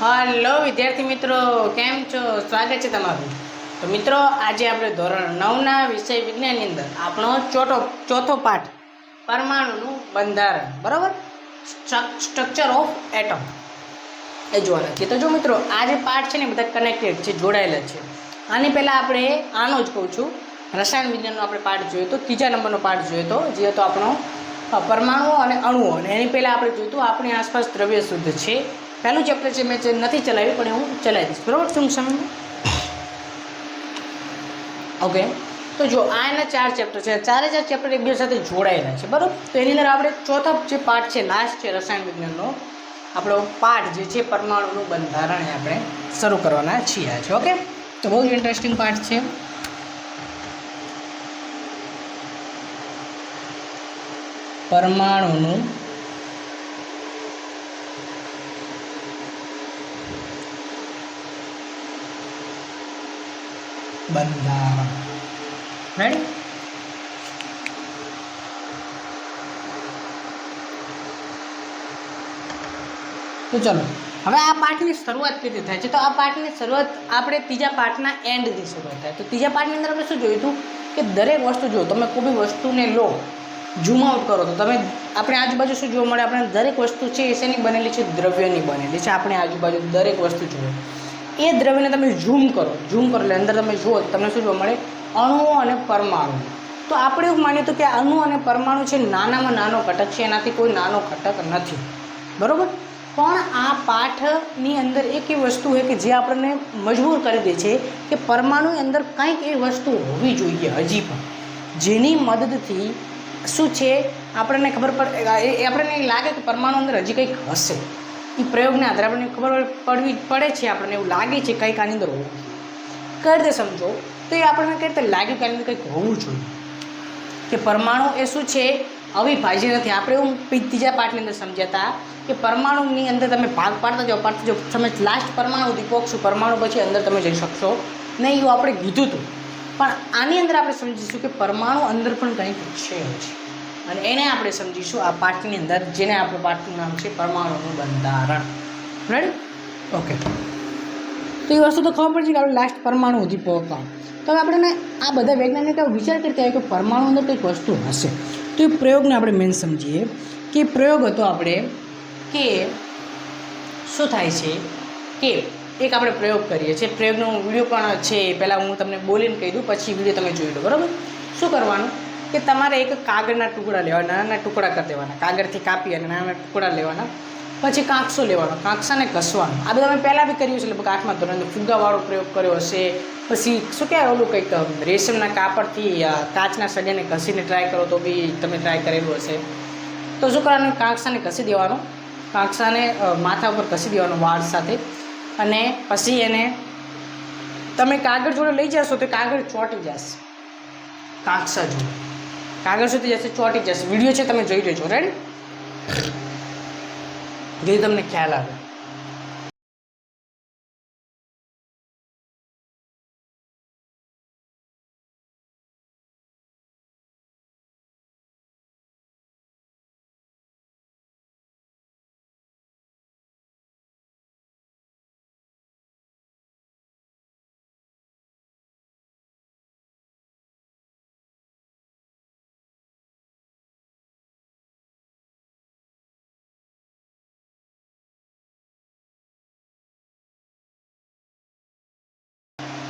Hello, વિદ્યાર્થી મિત્રો, કેમ છો? સ્વાગત છે તમારું. તો મિત્રો, આજે આપણે ધોરણ નવના વિષય વિજ્ઞાનની અંદર આપણો ચોથો ચોથો પાઠ, પરમાણુનું બંધારણ, બરાબર? સ્ટ્રક્ચર ઓફ એટમ એ જોવાના છે. તો જો મિત્રો, આ જે પાઠ છે ને બધા કનેક્ટેડ છે, જોડાયેલા છે. આની પહેલાં આપણે આનો જ કહું છું. રસાયણ વિજ્ઞાનનો આપણે પાઠ જોયો તો, ત્રીજા નંબરનો પાઠ જોયો તો, જે હતો આપણો પરમાણુઓ અને અણુઓ. અને એની પહેલાં આપણે જોયું હતું આપણી આસપાસ દ્રવ્ય શુદ્ધ છે. પહેલું ચેપ્ટર છે મેં નથી ચલાવ્યું, પણ હું ચલાવી દઈશ. બરાબર? ટૂંક સમયમાં? ઓકે તો જો, આ એના ચાર ચેપ્ટર છે. ચારે ચાર ચેપ્ટર એકબીજા સાથે જોડાયેલા છે. બરાબર? તો એની અંદર આપણે ચોથા જે પાઠ છે લાસ્ટ છે, રસાયણ વિજ્ઞાનનો, આપણો પાઠ જે છે, પરમાણુનું બંધારણ એ આપણે શરૂ કરવાના છીએ આજે. ઓકે તો બહુ જ ઇન્ટરેસ્ટિંગ પાઠ છે. પરમાણુનું બંધારણ. રાઈટ તો ચલો, હવે આ પાઠની શરૂઆત કેવી થાય છે? તો આ પાઠની શરૂઆત આપણે ત્રીજા પાઠના એન્ડથી શરૂઆત થાય. તો ત્રીજા પાઠની અંદર આપણે શું જોયું હતું? કે દરેક વસ્તુ જો તમે કોઈ બી વસ્તુને લો ઝૂમ આઉટ કરો, તો તમે આપણે આજુબાજુ શું જોવા મળે? આપણે દરેક વસ્તુ છે એ શેની બનેલી છે? દ્રવ્યની બનેલી છે. આપણે આજુબાજુ દરેક વસ્તુ જુઓ એ દ્રવ્યને તમે ઝૂમ કરો. ઝૂમ કરો એટલે અંદર તમે જુઓ, તમને શું જોવા મળે? અણુઓ અને પરમાણુ. તો આપણે એવું માનીએ તો કે અણુ અને પરમાણુ છે નાનામાં નાનો ઘટક છે, એનાથી કોઈ નાનો ઘટક નથી. બરાબર? પણ આ પાઠની અંદર એક એવી વસ્તુ છે કે જે આપણને મજબૂર કરી દે છે કે પરમાણુની અંદર કંઈક એ વસ્તુ હોવી જોઈએ હજી પણ. જેની મદદથી શું છે? આપણને ખબર પડે, એ એ આપણને લાગે કે પરમાણુ અંદર હજી કંઈક હશે. એ પ્રયોગના આધારે આપણને ખબર પડવી પડે છે આપણને એવું લાગે છે કંઈક આની અંદર હોવું. કઈ રીતે સમજો. તો એ આપણને કઈ રીતે લાગ્યું કે આની અંદર કંઈક હોવું જોઈએ. કે પરમાણુ એ શું છે? અવિભાજ્ય નથી, આપણે એવું ત્રીજા પાઠની અંદર સમજ્યા હતા કે પરમાણુની અંદર તમે ભાગ પાડતા જાઓ પાડતા જાઓ, તમે લાસ્ટ પરમાણુ દીપોક્ષો પરમાણુ પછી અંદર તમે જઈ શકશો. નહીં, એવું આપણે કીધું હતું. પણ આની અંદર આપણે સમજીશું કે પરમાણુ અંદર પણ કંઈક છે જ. અને એને આપણે સમજીશું આ પાઠની અંદર, જેને આપણું પાઠનું નામ છે પરમાણુનું બંધારણ. રેડી ઓકે તો એ વસ્તુ તો ખબર પડશે કે આપણે લાસ્ટ પરમાણુ સુધી પહોંચવા તો હવે આપણે આ બધા વૈજ્ઞાનિકો વિચાર કરતા હોય કે પરમાણુ અંદર કંઈક વસ્તુ હશે. તો એ પ્રયોગને આપણે મેન સમજીએ કે પ્રયોગ હતો આપણે કે શું થાય છે કે એક આપણે પ્રયોગ કરીએ છીએ. પ્રયોગનો વીડિયો પણ છે પહેલાં હું તમને બોલીને કહી દઉં, પછી વીડિયો તમે જોઈ લો, બરાબર? શું કરવાનું? કે તમારે એક કાગળના ટુકડા લેવાના નાના ટુકડા કરી દેવાના. કાગળથી કાપી અને નાના ટુકડા લેવાના. પછી કાંકસો લેવાનો કાંકસાને ઘસવાનો. આ બધું અમે પહેલાં બી કર્યું છે, લગભગ આઠમા ધોરણ ફુગ્ગાવાળો પ્રયોગ કર્યો હશે. પછી શું કહેવાય ઓલું કંઈક રેશમના કાપડથી કાચના સળિયાને ઘસીને ટ્રાય કરો તો બી તમે ટ્રાય કરેલું હશે. તો શું કરવાનું? કાંકસાને ઘસી દેવાનો. કાંકસાને માથા ઉપર ઘસી દેવાનો વાળ સાથે. અને પછી એને તમે કાગળ જોડે લઈ જશો તો કાગળ ચોંટી જશે. કાંકસા જોડે. કાગળ સુધી જશે, ચોંટી જશે. વીડિયો છે, તમે જોઈ લેજો. રેડી જેથી તમને ખ્યાલ આવે.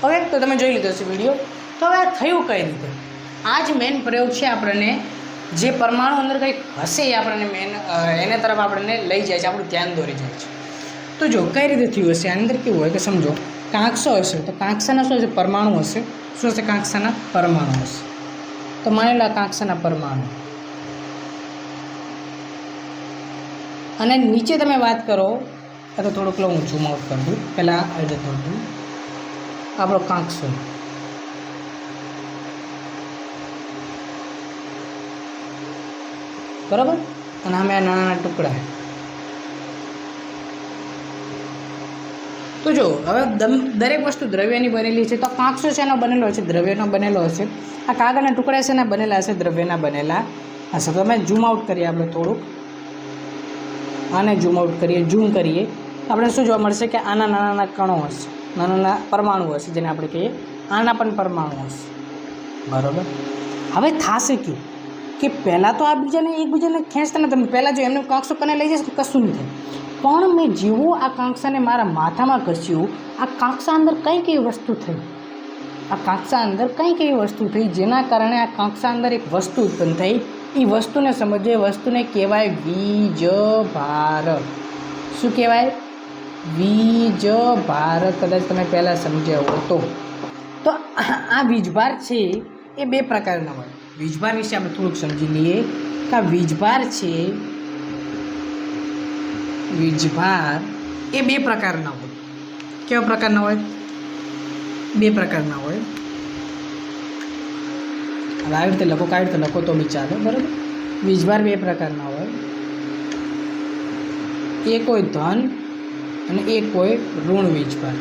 હવે તો તમે જોઈ લીધો છે વીડિયો. તો હવે આ થયું કઈ રીતે? આ જ મેઇન પ્રયોગ છે આપણને જે પરમાણુ અંદર કંઈક હશે એ આપણને મેન એને તરફ આપણને લઈ જાય છે, આપણું ધ્યાન દોરી જાય છે. તો જો, કઈ રીતે થયું હશે? આની અંદર કેવું હોય કે સમજો, કાંકસો હશે, તો કાંકસાના શું હશે? પરમાણુ હશે. શું હશે? કાંકસાના પરમાણુ હશે. તો માનેલા કાંકસાના પરમાણુ. અને નીચે તમે વાત કરો અથવા થોડુંક લો, હું ઝૂમ કરું પહેલાં જતો હતું આપણો કાંકસો બરાબર? અને અમે આ નાના ટુકડા. તો જો, હવે દરેક વસ્તુ દ્રવ્યની બનેલી છે. તો કાંકસો શેનો બનેલો છે દ્રવ્યનો બનેલો હશે. આ કાગળના ટુકડા શેના બનેલા હશે, દ્રવ્યના બનેલા. હશે તો અમે ઝૂમ આઉટ કરીએ આપણે થોડુંક. આને ઝૂમ આઉટ કરીએ ઝૂમ કરીએ. આપણે શું જોવા મળશે? કે આના નાના નાના કણો હશે. નાના નાના પરમાણુ હશે જેને આપણે કહીએ. આના પણ પરમાણુ હશે. બરાબર? હવે થશે કેવું કે પહેલાં તો આ બીજાને એકબીજાને ખેંચતા ને તમે પહેલાં જો એમને કાંક્ષો કને લઈ જશે કશું નહીં થાય. પણ મેં જેવું આ કાંક્ષાને મારા માથામાં ઘસ્યું, આ કાંક્ષા અંદર કઈ કઈ વસ્તુ થઈ. આ કાંક્ષા અંદર કઈ કઈ વસ્તુ થઈ જેના કારણે આ કાંક્ષા અંદર એક વસ્તુ ઉત્પન્ન થઈ. એ વસ્તુને સમજે, વસ્તુને કહેવાય બીજ ભાર શું કહેવાય? વીજ ભાર કદાચ તમે પહેલાં સમજ્યા હો તો. તો આ વીજભાર છે એ બે પ્રકારના હોય. વીજભાર વિશે આપણે થોડુંક સમજી લઈએ કે આ વીજભાર છે, વીજભાર એ બે પ્રકારના હોય. કેવા પ્રકારના હોય? બે પ્રકારના હોય. આવી રીતે લખો કાંઈ રીતે લખો તો બી ચાલે, બરાબર? વીજભાર બે પ્રકારના હોય. એક હોય ધન અને એક હોય ઋણ વીજભાર.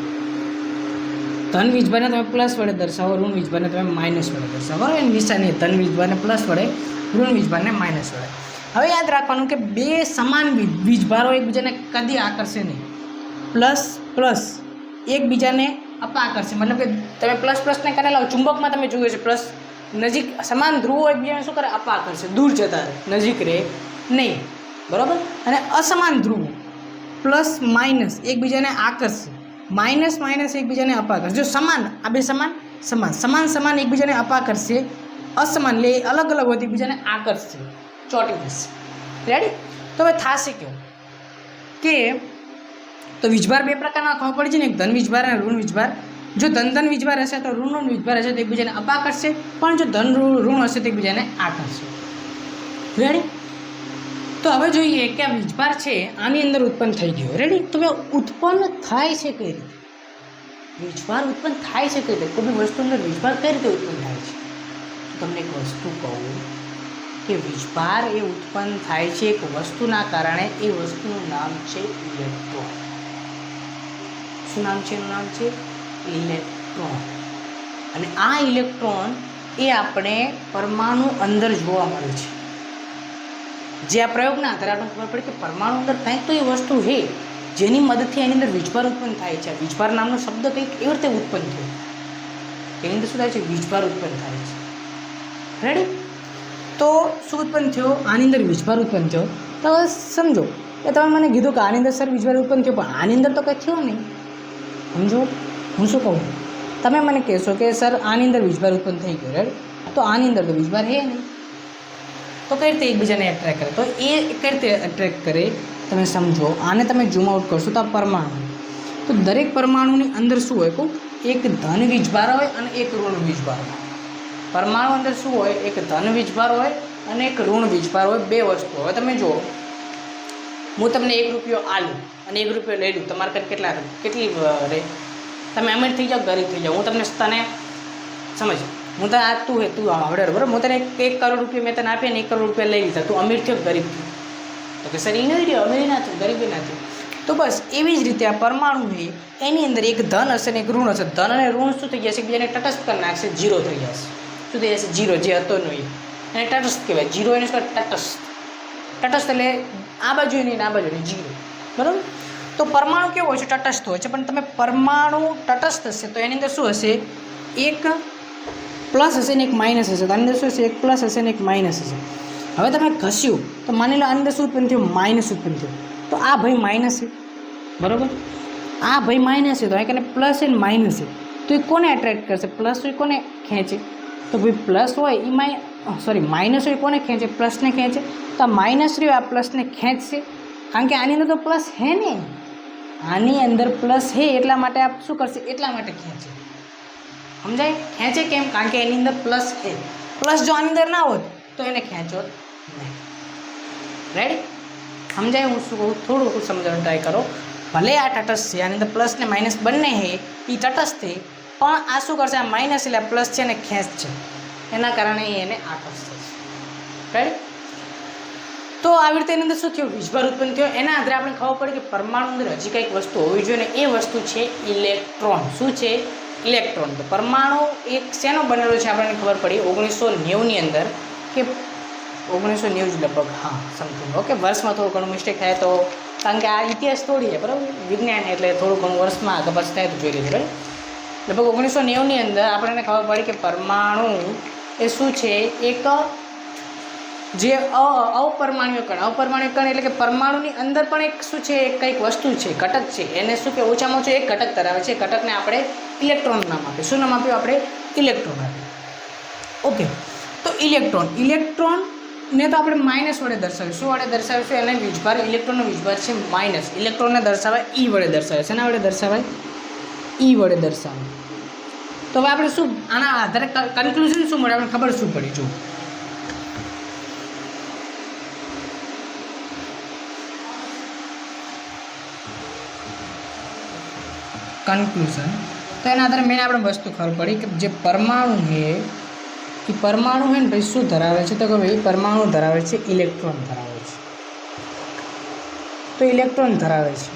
ધન વીજભારને તમે પ્લસ વડે દર્શાવો, ઋણ વીજભારને તમે માઇનસ વડે દર્શાવો. એની નિશાની ધન વીજભારને પ્લસ વડે, ઋણ વીજભારને માઇનસ વડે. હવે યાદ રાખવાનું કે બે સમાન વીજ વીજભારો એકબીજાને કદી આકર્ષે નહીં. પ્લસ પ્લસ એકબીજાને અપા કરશે મતલબ કે તમે પ્લસ પ્લસને કરે લાવો ચુંબકમાં તમે જોયું છે પ્લસ નજીક સમાન ધ્રુવો એકબીજાને શું કરે? અપા કરશે દૂર જતા રહે. નજીક રહે નહીં. બરાબર? અને અસમાન ધ્રુવો. પ્લસ માઇનસ એકબીજાને આકર્ષશે માઇનસ માઇનસ એકબીજાને અપાકર્ષ. જો સમાન, આ બે સમાન? સમાન. સમાન સમાન એકબીજાને અપા અસમાન લે, અલગ અલગ હોય એકબીજાને આકર્ષશે ચોંટી જશે. રેડી તો હવે થશે કેવું? કે તો વીજભાર બે પ્રકારના ખબર પડી છે ને, એક ધન વીજભાર અને ઋણ વીજભાર. જો ધન ધન વીજભાર હશે તો ઋણ ઋણ વીજભાર હશે તો એકબીજાને અપા પણ જો ધન ઋણ ઋણ હશે તો એકબીજાને આકર્ષશે રેડી તો હવે જોઈએ કે આ વીજભાર છે, આની અંદર ઉત્પન્ન થઈ ગયો. રેડી તો હવે ઉત્પન્ન થાય છે કઈ રીતે? વીજભાર ઉત્પન્ન થાય છે કઈ રીતે? કોઈ વસ્તુ અંદર વીજભાર કઈ રીતે ઉત્પન્ન થાય છે? તમને એક વસ્તુ કહું કે વીજભાર એ ઉત્પન્ન થાય છે એક વસ્તુના કારણે. એ વસ્તુનું નામ છે ઇલેક્ટ્રોન. શું નામ છે? એનું નામ છે ઇલેક્ટ્રોન. અને આ ઇલેક્ટ્રોન એ આપણે પરમાણુ અંદર જોવા મળે છે. જે આ પ્રયોગના આધારે આપણને ખબર પડી કે પરમાણુ અંદર કંઈક તો એ વસ્તુ છે, જેની મદદથી એની અંદર વીજભાર ઉત્પન્ન થાય છે. વીજભાર નામનો શબ્દ કંઈક એવી રીતે ઉત્પન્ન થયો. એની અંદર શું થાય છે? વીજભાર ઉત્પન્ન થાય છે. રેડી તો શું ઉત્પન્ન થયો? આની અંદર વીજભાર ઉત્પન્ન થયો. તો સમજો કે તમે મને કીધું કે આની અંદર સર વીજભાર ઉત્પન્ન થયો, પણ આની અંદર તો કંઈ થયો નહીં. સમજો? હું શું કહું? તમે મને કહેશો કે સર આની અંદર વીજભાર ઉત્પન્ન થઈ ગયો. રેડ તો આની અંદર તો વીજભાર હે નહીં. તો કઈ રીતે એકબીજાને એટ્રેક્ટ કરે? તો એ કઈ રીતે એટ્રેક્ટ કરે? તમે સમજો. આને તમે ઝૂમ આઉટ કરશો તો આ પરમાણુ. તો દરેક પરમાણુની અંદર શું હોય? કહું એક ધન વીજભાર હોય અને એક ઋણ વીજભાર હોય. પરમાણુ અંદર શું હોય? એક ધન વીજભાર હોય અને એક ઋણ વીજભાર હોય. બે વસ્તુ હવે તમે જુઓ. હું તમને એક રૂપિયો આલું અને એક રૂપિયો લઈ લઉં. તમારે કઈ કેટલા? કેટલી રહે તમે અમીર થઈ જાઓ, ગરીબ થઈ જાઓ. હું તમને તને સમજ હું તને આ તું તું આવડે બરાબર? હું તને એક કરોડ રૂપિયા મેં તને આપ્યા ને એક કરોડ રૂપિયા લઈ લીધા. તું અમીર થયો ગરીબ થયો? તો કે, સર એ નથી રહ્યો. અમીર ના થયું, ગરીબી ના થયું. તો બસ, એવી જ રીતે આ પરમાણુ છે એની અંદર એક ધન હશે ને એક ઋણ હશે. ધન અને ઋણ શું થઈ જશે? એકબીજાને તટસ્થ કરી નાખશે જીરો થઈ જશે. શું થઈ જશે? જીરો જે હતો નહીં એને તટસ્થ કહેવાય. જીરો એને શું તટસ્થ. તટસ્થ એટલે આ બાજુ નહીં આ બાજુ નહીં જીરો બરાબર? તો પરમાણુ કેવો હોય છે? તટસ્થ હોય છે. પણ તમે પરમાણુ તટસ્થ હશે તો એની અંદર શું હશે? એક પ્લસ હશે ને એક માઇનસ હશે. તો અંદર શું હશે? એક પ્લસ હશે ને એક માઇનસ હશે. હવે તમે ઘસ્યું. તો માની લો અંદર શું ઉત્પન્ન થયું? માઇનસ ઉત્પન્ન થયું. તો આ ભાઈ માઇનસ છે. બરાબર? આ ભાઈ માઇનસ છે. તો અહીં કને પ્લસ ને માઇનસ છે. તો એ કોને એટ્રેક્ટ કરશે? પ્લસ હોય કોને ખેંચે? તો ભાઈ પ્લસ હોય એ માઈ સોરી માઇનસ હોય કોને ખેંચે? પ્લસને ખેંચે. તો આ માઇનસ રહ્યો, આ પ્લસને ખેંચશે. કારણ કે આની અંદર તો પ્લસ હે ને. આની અંદર પ્લસ હે એટલા માટે આપ શું કરશે? એટલા માટે ખેંચે. સમજાય? ખેંચે કેમ? કારણ કે એની અંદર પ્લસ છે. પ્લસ જો આની અંદર ના હોત, તો એને ખેંચો નહીં. રેડી સમજાય? હું શું કહું? થોડું હું સમજાવવાનું ટ્રાય કરો. ભલે આ તટસ્થ છે, આની અંદર પ્લસ ને માઇનસ બંને છે એ તટસ્થ છે, પણ આ શું કરશે? આ માઇનસ એટલે પ્લસ છે અને ખેંચ છે. એના કારણે એને આકર્ષશે રેડી તો આવી રીતે એની અંદર શું થયું? વીજભાર ઉત્પન્ન થયો. એના આધારે આપણે ખબર પડે કે પરમાણુ અંદર હજી કંઈક વસ્તુ હોવી જોઈએ ને એ વસ્તુ છે ઇલેક્ટ્રોન. શું છે? ઇલેક્ટ્રોન. તો પરમાણુ એક શેનો બનેલો છે આપણને ખબર પડી? ઓગણીસો નેવુંની અંદર કે ઓગણીસો નેવું જ લગભગ, હા સમથિંગ ઓકે વર્ષમાં થોડું ઘણું મિસ્ટેક થાય તો, કારણ કે આ ઇતિહાસ થોડી છે, બરાબર? વિજ્ઞાન એટલે થોડું ઘણું વર્ષમાં ખબર થાય તો જોઈ લીધું, બરાબર? લગભગ ઓગણીસો નેવુંની અંદર આપણને ખબર પડી કે પરમાણુ એ શું છે? એક જે અપરમાણ્ય કણ. અપરમાણ્ય કણ એટલે કે પરમાણુની અંદર પણ એક શું છે, એક કંઈક વસ્તુ છે, ઘટક છે. એને શું કે, ઓછામાં ઓછું એક ઘટક ધરાવે છે. ઘટકને આપણે ઇલેક્ટ્રોન નામ આપ્યું શું નામ આપ્યું આપણે? Electron okay. તો ઇલેક્ટ્રોન. ઇલેક્ટ્રોનને તો આપણે માઇનસ વડે દર્શાવ્યું. શું વડે દર્શાવીશું એને વીજભાર, ઇલેક્ટ્રોનનો વીજભાર છે માઇનસ. ઇલેક્ટ્રોનને દર્શાવાય ઈ વડે દર્શાવે શેના વડે દર્શાવાય? ઈ વડે દર્શાવે તો હવે આપણે શું, આના આધારે કન્ક્લુઝન શું મળે? આપણે ખબર શું પડી? જો કન્ક્લુઝન તો એના આધારે મેં આપણે વસ્તુ ખબર પડી કે જે પરમાણુ છે એ પરમાણુ છે ને ભાઈ શું ધરાવે છે? તો કે ભાઈ પરમાણુ ધરાવે છે, ઇલેક્ટ્રોન ધરાવે છે. તો ઇલેક્ટ્રોન ધરાવે છે.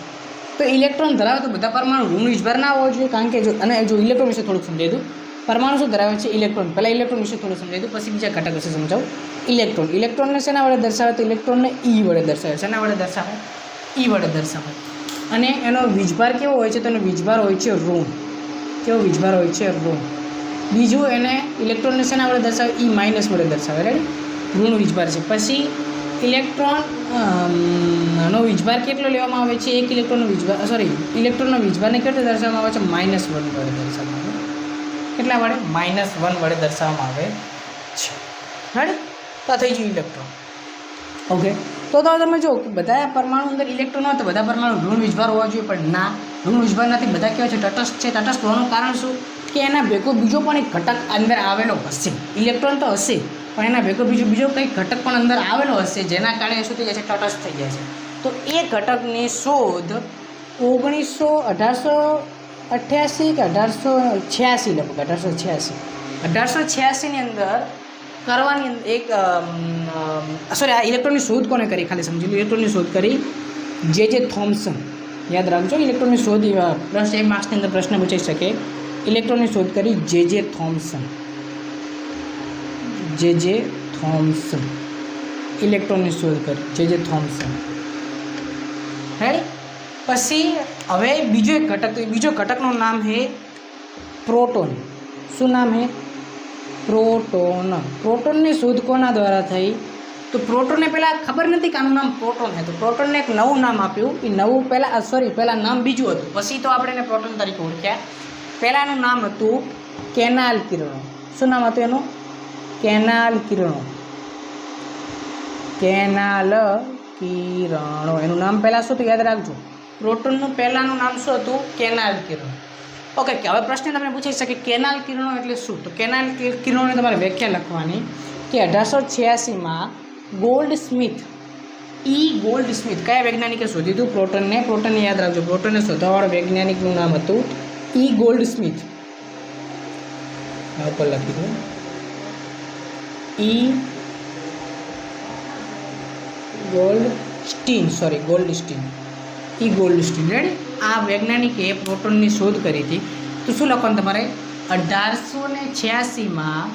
તો ઇલેક્ટ્રોન ધરાવે તો બધા પરમાણુ ઋણ વીજભાર ના હોવો જોઈએ, કારણ કે જો અને જો ઇલેક્ટ્રોન વિશે થોડુંક સમજાવી દઉં. પરમાણુ શું ધરાવે છે? ઇલેક્ટ્રોન. પહેલાં ઇલેક્ટ્રોન વિશે થોડું સમજાવી દઉં, પછી બીજા ઘટક વિશે સમજાવું. ઇલેક્ટ્રોન. ઇલેક્ટ્રોનને શેના વડે દર્શાવે? તો ઇલેક્ટ્રોનને ઈ વડે દર્શાવે. શેના વડે દર્શાવે? ઈ વડે દર્શાવે. અને એનો વીજભાર કેવો હોય છે તો એનો વીજભાર હોય છે ઋણ કેવો વીજભાર હોય છે? ઋણ બીજું એને ઇલેક્ટ્રોનને શેના વડે દર્શાવે? ઈ માઇનસ વડે દર્શાવે. રેડી ઋણ વીજભાર છે. પછી ઇલેક્ટ્રોન નો વીજભાર કેટલો લેવામાં આવે છે? એક ઇલેક્ટ્રોનનો વીજભાર સોરી ઇલેક્ટ્રોનનો વીજભારને કેટલો દર્શાવવામાં આવે છે? માઇનસ વન વડે દર્શાવવામાં આવે. કેટલા વડે? માઇનસ વન વડે દર્શાવવામાં આવે છે. રેડી તો થઈ ગયું ઇલેક્ટ્રોન ઓકે તો તો તમે જો બધા પરમાણુ અંદર ઇલેક્ટ્રોન હોય તો બધા પરમાણુ ઋણ વિજભાર હોવા જોઈએ, પણ ના. ઋણ વિજભાર નથી. બધા કહેવાય છે તટસ્થ છે. તટસ્થ હોવાનું કારણ શું? કે એના ભેગો બીજો પણ એક ઘટક અંદર આવેલો હશે. ઇલેક્ટ્રોન તો હશે, પણ એના ભેગો બીજો બીજો કંઈક ઘટક પણ અંદર આવેલો હશે, જેના કારણે શું થઈ જાય છે? તટસ્થ થઈ જાય છે. તો એ ઘટકની શોધ ઓગણીસો અઢારસો અઠ્યાસી કે અઢારસો છ્યાસી લગભગ, અઢારસો છ્યાસી. અઢારસો છ્યાસીની અંદર કરવાની એક સોરી આ ઇલેક્ટ્રોનની શોધ કોને કરી ખાલી સમજી લો ઇલેક્ટ્રોનની શોધ કરી. જે જે થોમ્સન યાદ રાખજો ઇલેક્ટ્રોનની શોધ પ્રશ્ન એક માર્ક્સની અંદર પ્રશ્ન પૂછાઈ શકે. ઇલેક્ટ્રોનની શોધ કરી જે જે થોમ્સન જે જે થોમ્સન ઇલેક્ટ્રોનની શોધ કરી જે જે થોમ્સન રાઈટ પછી, હવે બીજો એક ઘટક, બીજો ઘટકનું નામ છે પ્રોટોન શું નામ છે પ્રોટોન. પ્રોટોનની શોધ કોના દ્વારા થઈ? તો પ્રોટોનને પહેલાં ખબર નથી કે આનું નામ પ્રોટોન હતું પ્રોટોનને એક નવું નામ આપ્યું. એ નવું પહેલાં સોરી પહેલાં નામ બીજું હતું. પછી તો આપણે એને પ્રોટોન તરીકે ઓળખ્યા. પહેલાંનું નામ હતું કેનાલ કિરણો. શું નામ હતું એનું? કેનાલ કિરણો. કેનાલ કિરણો. એનું નામ પહેલાં શું હતું? યાદ રાખજો. પ્રોટોનનું પહેલાંનું નામ શું હતું? કેનાલ કિરણો. ઓકે, કે હવે પ્રશ્ન તમને પૂછી શકે કેનાલ કિરણો એટલે શું? તો કેનાલ કિરણોની તમારે વ્યાખ્યા લખવાની કે અઢારસો છ્યાસીમાં Gold Smith E Gold Smith કયા વૈજ્ઞાનિકે શોધ્યું હતું પ્રોટનને? પ્રોટનને યાદ રાખજો. પ્રોટનને શોધવાવાળા વૈજ્ઞાનિકનું નામ હતું ઈ ગોલ્ડ સ્મિથ ઉપર લખી દો E Goldstein sorry Goldstein E gold standard. Ready આ વૈજ્ઞાનિકે પ્રોટોનની શોધ કરી હતી. તો શું લખવાનું તમારે? અઢારસો ને છ્યાસીમાં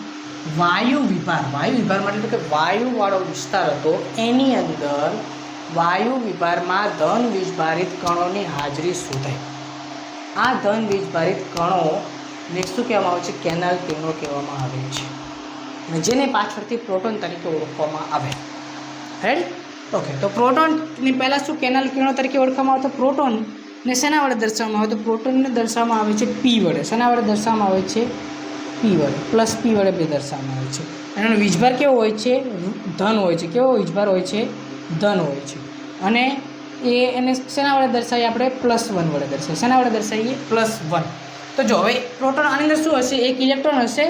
વાયુ વિભાર વાયુ વિભાર એટલે કે વાયુવાળો વિસ્તાર હતો. એની અંદર વાયુ વિભારમાં ધન વીજભારિત કણોની હાજરી શોધાય આ ધન વીજભારિત કણોને શું કહેવામાં આવે છે? કેનાલ કિરણો કહેવામાં આવે છે. અને જેને પાછળથી પ્રોટોન તરીકે ઓળખવામાં આવે. રેડી ઓકે તો પ્રોટોનની પહેલાં શું કેનાલ કિરણો તરીકે ઓળખવામાં આવતો પ્રોટોન ને શેના વડે દર્શાવવામાં આવે? તો પ્રોટોનને દર્શાવવામાં આવે છે પી વડે. શેના વડે દર્શાવવામાં આવે છે? પી વડે. પ્લસ પી વડે બે દર્શાવવામાં આવે છે. એનો વીજભાર કેવો હોય છે? ધન હોય છે. કેવો વીજભાર હોય છે? ધન હોય છે. અને એ એને શેના વડે દર્શાવીએ આપણે? પ્લસ વન વડે દર્શાવીએ. શેના વડે દર્શાવીએ? પ્લસ વન તો જો, હવે પ્રોટોન આની અંદર શું હશે? એક ઇલેક્ટ્રોન હશે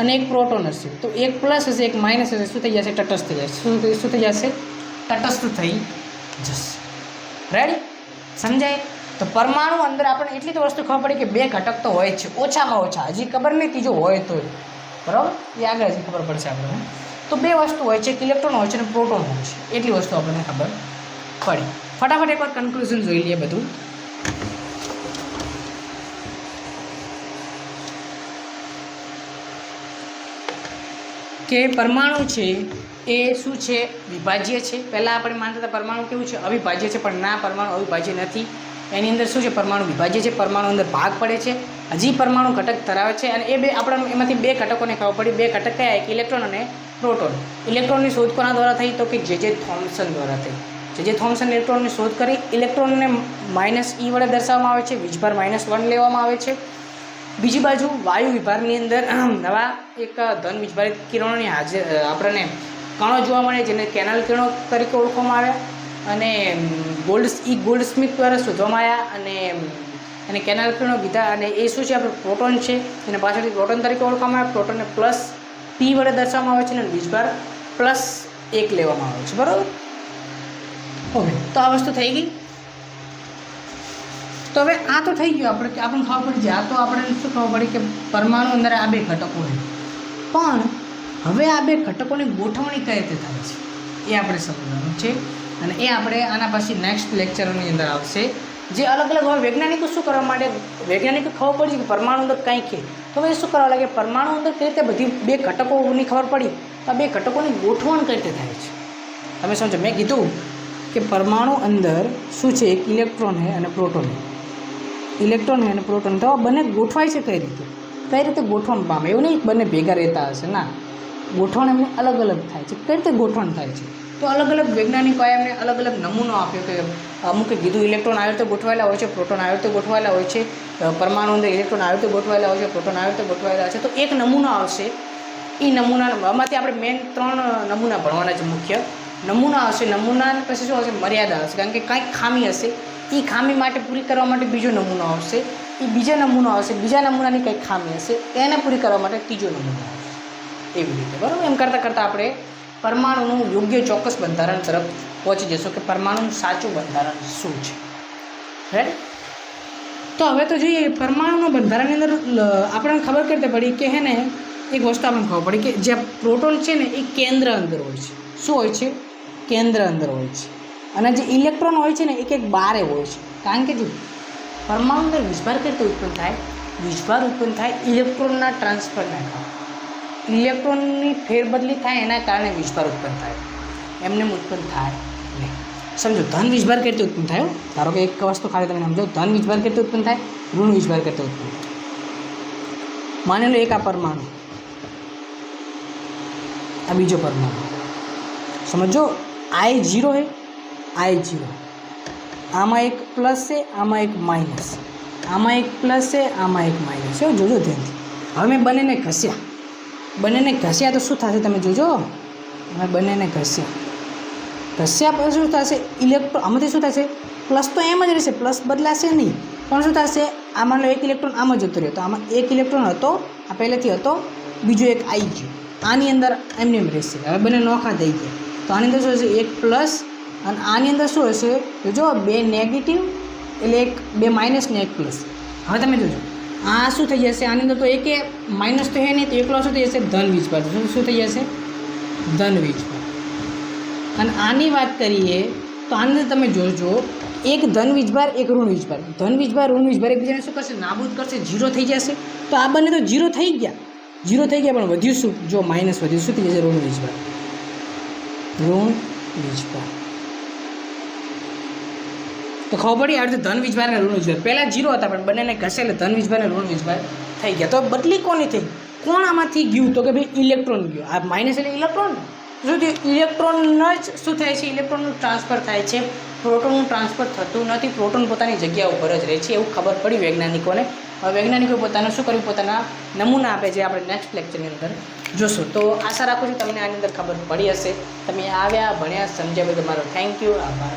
અને એક પ્રોટોન હશે. તો એક પ્લસ હશે, એક માઇનસ હશે. શું થઈ જશે? તટસ્થ થઈ જશે. શું શું થઈ જશે? તટસ્થ થઈ જશે. રેડી સમજાય તો પરમાણુ અંદર આપણને એટલી તો વસ્તુ ખબર પડી કે બે ઘટક તો હોય જ છે. ઓછામાં ઓછા. હજી ખબર નહીં ત્રીજો હોય તો બરાબર? એ આગળ હજી ખબર પડશે આપણને. તો બે વસ્તુ હોય છે. ઇલેક્ટ્રોન હોય છે અને પ્રોટોન હોય છે. એટલી વસ્તુ આપણને ખબર પડી. ફટાફટ એકવાર કન્ક્લુઝન જોઈ લઈએ બધું. કે પરમાણુ છે એ શું છે? વિભાજ્ય છે. પહેલાં આપણે માનતા હતા પરમાણુ કેવું છે? અવિભાજ્ય છે, પણ ના, પરમાણુ અવિભાજ્ય નથી. એની અંદર શું છે? પરમાણુ વિભાજ્ય છે. પરમાણુ અંદર ભાગ પડે છે. હજી પરમાણુ ઘટક ધરાવે છે. અને એ બે, આપણા એમાંથી બે ઘટકોને ખબર પડી. બે ઘટક કયા? એક ઇલેક્ટ્રોન અને પ્રોટોન. ઇલેક્ટ્રોનની શોધ કોના દ્વારા થઈ? તો કે જે જે થોમ્સન દ્વારા થઈ. જે જે થોમ્સન ઇલેક્ટ્રોનની શોધ કરી. ઇલેક્ટ્રોનને માઇનસ ઈ વડે દર્શાવવામાં આવે છે. વીજભાર માઇનસ વન લેવામાં આવે છે. બીજી બાજુ વાયુ વિભાગની અંદર નવા એક ધન વીજભારિત કિરણોની હાજર આપણને કણો જોવા મળે જેને કેનાલ કિરણો તરીકે ઓળખવામાં આવ્યા અને ગોલ્ડ ઈ ગોલ્ડ સ્મિથ દ્વારા શોધવામાં આવ્યા અને અને કેનાલ કિરણો કીધા અને એ શું છે, આપણે પ્રોટોન છે, એને પાછળથી પ્રોટોન તરીકે ઓળખવામાં આવે. પ્રોટોનને પ્લસ પી વડે દર્શાવવામાં આવે છે અને વીજભાર પ્લસ એક લેવામાં આવે છે. બરાબર? ઓકે, તો આ વસ્તુ થઈ ગઈ. તો હવે આ તો થઈ ગયું આપણે આપણને ખબર પડી જાય. આ તો આપણે શું ખબર પડી કે પરમાણુ અંદર આ બે ઘટકો છે. પણ હવે આ બે ઘટકોની ગોઠવણી કઈ રીતે થાય છે? એ આપણે સમજવાનું છે. અને એ આપણે આના પછી નેક્સ્ટ લેક્ચરની અંદર આવશે. જે અલગ અલગ હવે વૈજ્ઞાનિકો શું કરવા માટે, વૈજ્ઞાનિકો ખબર પડી કે પરમાણુ અંદર કંઈ છે. તો હવે શું કરવા લાગે પરમાણુ અંદર કઈ રીતે બધી બે ઘટકોની ખબર પડી? તો આ બે ઘટકોની ગોઠવણ કઈ રીતે થાય છે? તમે સમજો, મેં કીધું કે પરમાણુ અંદર શું છે? એક ઇલેક્ટ્રોન છે અને પ્રોટોન છે. ઇલેક્ટ્રોન અને પ્રોટોન. તો બંને ગોઠવાય છે કઈ રીતે? કઈ રીતે ગોઠવણ પામે? એવું નહીં બંને ભેગા રહેતા હશે, ના. ગોઠવણ એમને અલગ અલગ થાય છે. કઈ રીતે ગોઠવણ થાય છે? તો અલગ અલગ વૈજ્ઞાનિકોએ એમને અલગ અલગ નમૂનો આપ્યો કે અમુકે કીધું ઇલેક્ટ્રોન આવી રીતે ગોઠવાયેલા હોય છે, પ્રોટોન આવી રીતે ગોઠવાયેલા હોય છે પરમાણુ અંદર ઇલેક્ટ્રોન આવી રીતે ગોઠવાયેલા હોય છે, પ્રોટોન આવી રીતે ગોઠવાયેલા છે. તો એક નમૂનો આવશે. એ નમૂના આમાંથી આપણે મેન ત્રણ નમૂના ભણવાના છે મુખ્ય. નમૂના હશે નમૂના પછી શું હશે મર્યાદા હશે કારણ કે કાંઈક ખામી હશે. એ ખામી માટે પૂરી કરવા માટે બીજો નમૂનો આવશે. એ બીજા નમૂનો આવશે. બીજા નમૂનાની કંઈક ખામી હશે. એને પૂરી કરવા માટે ત્રીજો નમૂનો આવશે. એવી રીતે. બરાબર? એમ કરતાં કરતાં આપણે પરમાણુનું યોગ્ય ચોક્કસ બંધારણ તરફ પહોંચી જશું કે પરમાણુનું સાચું બંધારણ શું છે. રાઈટ તો હવે તો જોઈએ, પરમાણુના બંધારણની અંદર આપણને ખબર કઈ રીતે પડી કે હે ને, એક વસ્તુ આપણને ખબર પડી કે જે પ્રોટોન છે ને, એ કેન્દ્ર અંદર હોય છે. શું હોય છે? કેન્દ્ર અંદર હોય છે. અને જે ઇલેક્ટ્રોન હોય છે ને એક એક બારે હોય છે. કારણ કે જો પરમાણુ અંદર વિસ્ભાર કરતો રીતે ઉત્પન્ન થાય? વિસ્ભાર ઉત્પન્ન થાય ઇલેક્ટ્રોનના ટ્રાન્સફરના કારણે. ઇલેક્ટ્રોનની ફેરબદલી થાય એના કારણે વિસ્ભાર ઉત્પન્ન થાય. એમને ઉત્પન્ન થાય સમજો, ધન વિસ્ભાર કેટલી ઉત્પન્ન થાય? ધારો કે એક વસ્તુ ખાલી તમે સમજો, ધન વિસ્ભાર કેટલી ઉત્પન્ન થાય? ઋણ વિસ્ભાર કેટલી ઉત્પન્ન થાય? માની લો એક આ પરમાણુ, આ બીજો પરમાણુ. સમજો આઈ જીરો હે આઈ જીરો આમાં એક પ્લસ છે, આમાં એક માઇનસ આમાં એક પ્લસ છે, આમાં એક માઇનસ છે. જોજો ધ્યાનથી. હવે મેં બંનેને ઘસ્યા. બંનેને ઘસ્યા તો શું થશે તમે જોજો? અમે બંનેને ઘસ્યા. ઘસ્યા પછી શું થશે? ઇલેક્ટ્રોન આમાંથી શું થશે? પ્લસ તો એમ જ રહેશે, પ્લસ બદલાશે નહીં. પણ શું થશે? આમાંનો એક ઇલેક્ટ્રોન આમ જ જતો રહ્યો તો આમાં એક ઇલેક્ટ્રોન હતો, આ પહેલેથી હતો, બીજો એક આવી ગયો. આની અંદર એમને એમ રહેશે. હવે બંને નોખા થઈ ગયા. તો આની અંદર શું હશે? એક પ્લસ, અને આની અંદર શું હશે? જોજો, બે નેગેટિવ, એટલે એક, બે માઇનસ ને એક પ્લસ. હવે તમે જોજો. આ શું થઈ જશે? આની અંદર તો એકે માઇનસ તો હે નહીં, તો એકલો શું થઈ જશે? ધન વીજભાર. શું શું થઈ જશે? ધન વીજભાર. અને આની વાત કરીએ, તો આની તમે જોજો, એક ધન વીજભાર, એક ઋણ વીજભાર. ધન વીજભાર, ઋણ વીજભાર એકબીજાને શું કરશે? નાબૂદ કરશે જીરો થઈ જશે. તો આ બંને તો જીરો થઈ ગયા. જીરો થઈ ગયા, પણ વધ્યું શું? જો માઇનસ વધ્યું, શું થઈ જશે? ઋણ વીજભાર. ઋણ વીજભાર. તો ખબર પડી આ રીતે ધન વિજભાઈ અને ઋણ વીજભાર પહેલાં જીરો હતા, પણ બંનેને ઘસેલે ધન વિજભાઈ અને ઋણ વીજભાર થઈ ગયા. તો બદલી કોની થઈ? કોણ આમાંથી ગયું તો કે ભાઈ ઇલેક્ટ્રોન ગયું? આ માઇનસ એટલે ઇલેક્ટ્રોન? શું ઇલેક્ટ્રોન જ શું થાય છે? ઇલેક્ટ્રોનનું ટ્રાન્સફર થાય છે. પ્રોટોનનું ટ્રાન્સફર થતું નથી. પ્રોટોન પોતાની જગ્યા ઉપર જ રહે છે. એવું ખબર પડી વૈજ્ઞાનિકોને. વૈજ્ઞાનિકો પોતાનું શું કર્યું? પોતાના નમૂના આપે છે આપણે નેક્સ્ટ લેક્ચરની અંદર. જોશું. તો આશા રાખું છું તમને આની અંદર ખબર પડી હશે. તમે આવ્યા, ભણ્યા, સમજ્યા બધું મારો થેન્ક યુ આભાર.